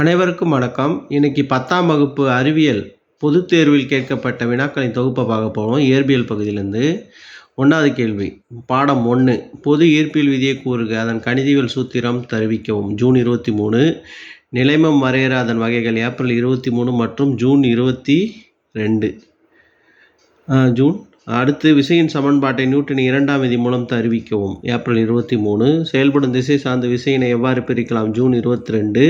அனைவருக்கும் வணக்கம். இன்னைக்கு பத்தாம் வகுப்பு அறிவியல் பொதுத் தேர்வில் கேட்கப்பட்ட வினாக்களின் தொகுப்பை பார்க்க போகிறோம் இயற்பியல் பகுதியிலேருந்து ஒன்றாவது கேள்வி. பாடம் ஒன்று பொது ஈர்ப்பியல் விதியை கூறுக. அதன் கணிதவியல் சூத்திரம் தெரிவிக்கவும். ஜூன் இருபத்தி மூணு. நிலைமம் வரையற அதன் வகைகள் ஏப்ரல் இருபத்தி மூணு மற்றும் ஜூன் இருபத்தி ரெண்டு. ஜூன். அடுத்து விசையின் சமன்பாட்டை நியூட்டன் இரண்டாம் விதி மூலம் தெரிவிக்கவும். ஏப்ரல் இருபத்தி மூணு. செயல்படும் திசை சார்ந்த விசையினை எவ்வாறு பிரிக்கலாம்? ஜூன் இருபத்தி ரெண்டு.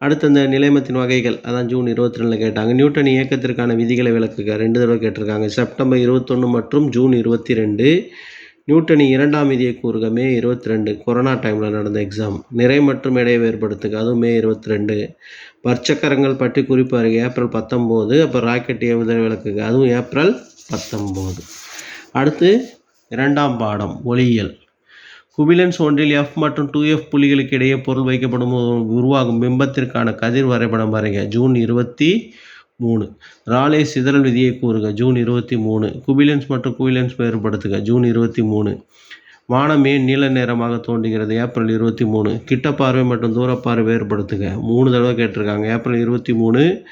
அடுத்து இந்த நிலைமத்தின் வகைகள். அதான் ஜூன் இருபத்தி ரெண்டில் கேட்டாங்க. நியூட்டன் இயக்கத்திற்கான விதிகளை விளக்குக. ரெண்டு தடவை கேட்டிருக்காங்க. செப்டம்பர் இருபத்தொன்று மற்றும் ஜூன் இருபத்தி ரெண்டு நியூட்டனின் இரண்டாம் விதியை கூறுக. மே இருபத்தி ரெண்டு கொரோனா டைமில் நடந்த எக்ஸாம் நிறை மற்றும் இடையை வேறுபடுத்துக. அதுவும் மே இருபத்தி ரெண்டு பற்சக்கரங்கள் பற்றி குறிப்பு அருகே ஏப்ரல் பத்தொம்போது. அப்புறம் ராக்கெட் ஏவுதல் விளக்குக. அதுவும் ஏப்ரல் பத்தொம்போது. அடுத்து இரண்டாம் பாடம். ஒளியியல். குவிலன்ஸ் ஒன்றில் எஃப் மற்றும் டூ எஃப் புள்ளிகளுக்கு இடையே பொருள் வைக்கப்படும் போது உருவாகும் பிம்பத்திற்கான கதிர் வரைபடம் வரைக ஜூன் இருபத்தி மூணு. ராலே சிதறல் விதியை கூறுக. ஜூன் இருபத்தி மூணு. குவிலன்ஸ் மற்றும் குவிலன்ஸ் வேறுபடுத்துக. ஜூன் இருபத்தி மூணு. வானம் ஏன் நீல நேரமாக தோன்றுகிறது? ஏப்ரல் இருபத்தி மூணு. கிட்ட பார்வை மற்றும் தூரப்பார்வை வேறுபடுத்துக. மூணு தடவை கேட்டிருக்காங்க. ஏப்ரல் இருபத்தி மூணு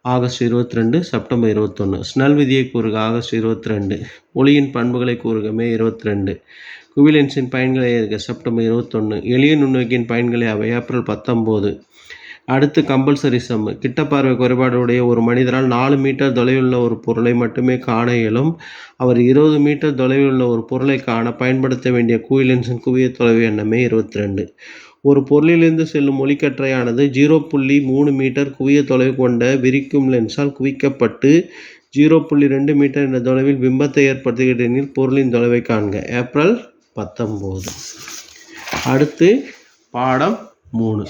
ஆகஸ்ட் இருபத்தி ரெண்டு செப்டம்பர் இருபத்தொன்று ஸ்னல் விதியை கூறுக. ஆகஸ்ட் இருபத்தி ரெண்டு. ஒளியின் பண்புகளை கூறுக. மே இருபத்தி ரெண்டு. குவிலென்ஸின் பயன்களை இருக்க செப்டம்பர் இருபத்தொன்று எளிய நுண்ணோக்கியின் பயன்களை அவை ஏப்ரல் பத்தொம்போது. அடுத்து கம்பல்சரி சம். கிட்ட பார்வை குறைபாடுடைய ஒரு மனிதரால் நாலு மீட்டர் தொலைவில் உள்ள ஒரு பொருளை மட்டுமே காண இயலும். அவர் இருபது மீட்டர் தொலைவில் உள்ள ஒரு பொருளை காண பயன்படுத்த வேண்டிய குவிலென்ஸின் குவிய தொலைவு எண்ணமே இருபத்தி ரெண்டு ஒரு பொருளிலிருந்து செல்லும் ஒளிக்கற்றையானது ஜீரோ புள்ளி மூணு மீட்டர் குவிய தொலைவு கொண்ட விரிக்கும் லென்ஸால் குவிக்கப்பட்டு ஜீரோ புள்ளி ரெண்டு மீட்டர் என்ற தொலைவில் பிம்பத்தை ஏற்படுத்துகின்ற பொருளின் தொலைவை காண்க. ஏப்ரல் பத்தொம்போது அடுத்து பாடம் மூணு.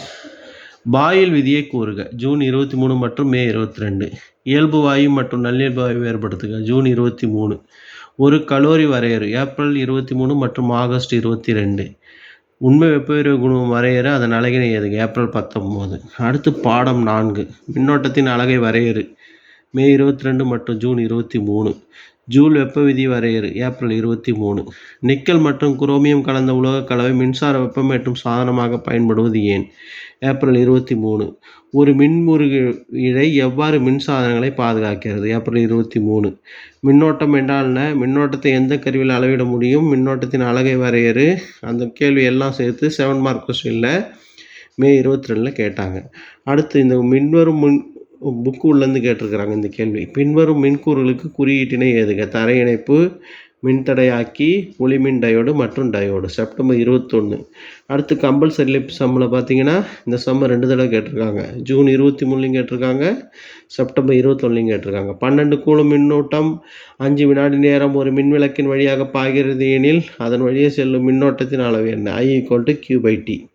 பாயில் விதியை கூறுக. ஜூன் இருபத்தி மூணு மற்றும் மே இருபத்தி ரெண்டு. இயல்பு வாயு மற்றும் நல்லியல்பு வாயு வேறுபடுத்துக. ஜூன் இருபத்தி மூணு. ஒரு கலோரி வரையறு. ஏப்ரல் இருபத்தி மூணு மற்றும் ஆகஸ்ட் இருபத்தி ரெண்டு. உண்மை வெப்பவிர குணம் வரையறு. அதன் அழகினை எதுக ஏப்ரல் பத்தொம்போது அடுத்து பாடம் நான்கு. மின்னோட்டத்தின் அழகை வரையறு. மே இருபத்தி ரெண்டு மற்றும் ஜூன் இருபத்தி மூணு. ஜூல் வெப்ப விதி வரையறு ஏப்ரல் இருபத்தி மூணு. நிக்கல் மற்றும் குரோமியம் கலந்த உலோகக் கலவை மின்சார வெப்பமேற்றும் சாதனமாக பயன்படுவது ஏன்? ஏப்ரல் இருபத்தி மூணு. ஒரு மின்முருகு இழை எவ்வாறு மின்சாதனங்களை பாதுகாக்கிறது? ஏப்ரல் இருபத்தி மூணு. மின்னோட்டம் என்றால் என்ன? மின்னோட்டத்தை எந்த கருவியில் அளவிட முடியும்? மின்னோட்டத்தின் அழகை வரையறு. அந்த கேள்வி எல்லாம் சேர்த்து செவன் மார்க் கொஸ்டினில் மே இருபத்தி ரெண்டில் கேட்டாங்க. அடுத்து இந்த மின்வரும் மின் புக்கு உள்ளேருந்து கேட்டிருக்கிறாங்க இந்த கேள்வி. பின்வரும் மின்கூறுகளுக்கு குறியீட்டினை எழுதுக. தரை இணைப்பு மின்தடையாக்கி ஒளிமின் டயோடு மற்றும் டயோடு செப்டம்பர் இருபத்தொன்று அடுத்து கம்பல்சரி சம்மில் பார்த்தீங்கன்னா இந்த சம்மை ரெண்டு தடவை கேட்டிருக்காங்க. ஜூன் இருபத்தி மூணுலையும் கேட்டிருக்காங்க. செப்டம்பர் இருபத்தொன்னுலையும் கேட்டிருக்காங்க. பன்னெண்டு கூலும் மின்னோட்டம் அஞ்சு வினாடி நேரம் ஒரு மின்விளக்கின் வழியாக பாய்கிறது எனில் அதன் வழியே செல்லும் மின்னோட்டத்தின் அளவு என்ன? I equal to Q by T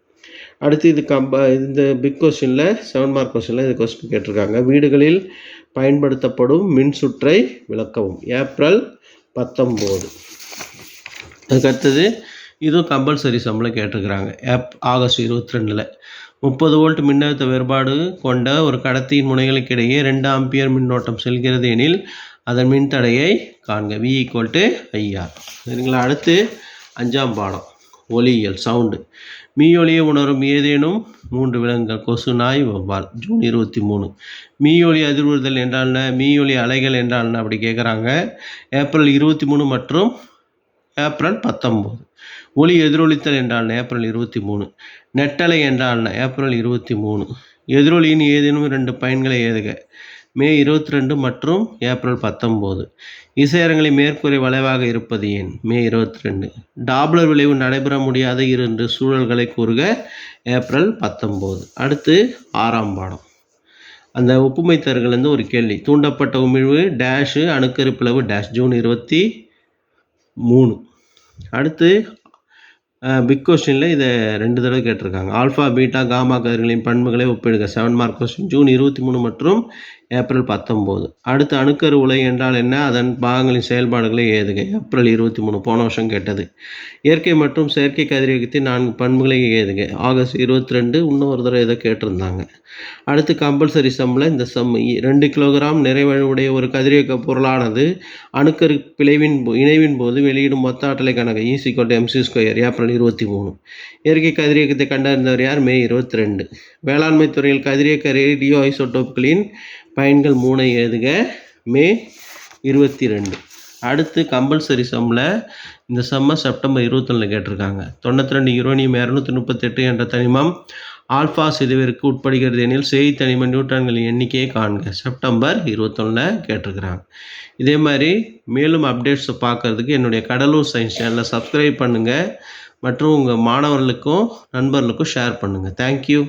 அடுத்து இது கம்ப இந்த பிக் கொஸ்டினில் செவன் மார்க் கொஸ்டினில் இது கொஸ்டின் கேட்டிருக்காங்க. வீடுகளில் பயன்படுத்தப்படும் மின் சுற்றை விளக்கவும். ஏப்ரல் பத்தொம்போது அதுக்கடுத்தது இதுவும் கம்பல்சரி சம்பளம் கேட்டிருக்கிறாங்க. ஏப் ஆகஸ்ட் இருபத்தி ரெண்டில் முப்பது வோல்ட் மின்னழுத்த வேறுபாடு கொண்ட ஒரு கடத்தியின் முனைகளுக்கு இடையே ரெண்டு ஆம்பியர் மின்னோட்டம் செல்கிறது எனில் அதன் மின்தடையை காண்க. வி ஈக்குவல் டு ஐஆர் சரிங்களா? அடுத்து அஞ்சாம் பாடம். ஒலியியல் சவுண்டு. மீயொலியை உணரும் ஏதேனும் மூன்று விலங்குகள் கொசு நாய் வவ்வால். ஜூன் இருபத்தி மூணு. மீயொலி அதிர்வுறுதல் என்றால் என்ன மீயொலி அலைகள் என்றால் என்ன அப்படி கேட்குறாங்க ஏப்ரல் இருபத்தி மூணு மற்றும் ஏப்ரல் பத்தொம்போது ஒளி எதிரொலித்தல் என்றால் ஏப்ரல் இருபத்தி மூணு. நெட்டலை என்றால் ஏப்ரல் இருபத்தி மூணு. எதிரொலியின் ஏதேனும் ரெண்டு பயன்களை ஏதுக. மே இருபத்தி ரெண்டு மற்றும் ஏப்ரல் பத்தொம்போது. இசையரங்களின் மேற்கூரை வளைவாக இருப்பது ஏன்? மே இருபத்தி ரெண்டு டாப்ளர் விளைவு நடைபெற முடியாத இரண்டு சூழல்களை கூறுக ஏப்ரல் பத்தொம்போது. அடுத்து ஆறாம் பாடம். அந்த ஒப்புமை தருகலேருந்து ஒரு கேள்வி. தூண்டப்பட்ட உமிழ்வு டேஷு அணுக்கரு பிளவு டேஷ் ஜூன் இருபத்தி மூணு. அடுத்து பிக் கொஸ்டினில் இதை ரெண்டு தடவை கேட்டிருக்காங்க. ஆல்ஃபா பீட்டா காமா கதிர்களின் பண்புகளை ஒப்பிடுக. செவன் மார்க் கொஸ்டின் ஜூன் இருபத்தி மூணு மற்றும் ஏப்ரல் பத்தொம்போது. அடுத்து அணுக்கரு உலை என்றால் என்ன? அதன் பாகங்களின் செயல்பாடுகளை ஏதுக. ஏப்ரல் இருபத்தி மூணு போன வருஷம் கேட்டது. இயற்கை மற்றும் செயற்கை கதிரியக்கத்தின் நான்கு பண்புகளை ஏதுக. ஆகஸ்ட் இருபத்தி ரெண்டு இன்னொரு தடவை ஏதோ கேட்டிருந்தாங்க. அடுத்து கம்பல்சரி சம்மில் இந்த சம் ரெண்டு கிலோகிராம் நிறைவடைய ஒரு கதிரியக்க பொருளானது அணுக்கரு பிளவின் போ- இணைவின் போது வெளியிடும் மொத்த ஆற்றலை கணக்கு. ஈசி கொண்டு எம்சி ஸ்கொயர் ஏப்ரல் இருபத்தி மூணு இயற்கை கதிரியக்கத்தை கண்டறிந்தவர் யார்? மே இருபத்தி ரெண்டு வேளாண்மை துறையில் கதிரியக்க ரேடியோ ஐசோட்டோப்களின் பயன்கள் மூணை எழுதுக. மே இருபத்தி ரெண்டு அடுத்து கம்பல்சரி சம்மில் இந்த செம்ம செப்டம்பர் இருபத்தொன்னில் கேட்டிருக்காங்க. தொண்ணூற்றி ரெண்டு யுரேனியம் இரநூத்தி முப்பத்தெட்டு என்ற தனிமம் ஆல்ஃபா சிதைவிற்கு உட்படுகிறது எனில் செய் தனிம நியூட்ரான்களின் எண்ணிக்கையை காண்க. செப்டம்பர் இருபத்தொன்னில் கேட்டிருக்கிறாங்க. இதே மாதிரி மேலும் அப்டேட்ஸை பார்க்கறதுக்கு என்னுடைய கடலூர் சயின்ஸ் சேனலை சப்ஸ்கிரைப் பண்ணுங்கள் மற்றும் உங்கள் மாணவர்களுக்கும் நண்பர்களுக்கும் ஷேர் பண்ணுங்கள் தேங்க்யூ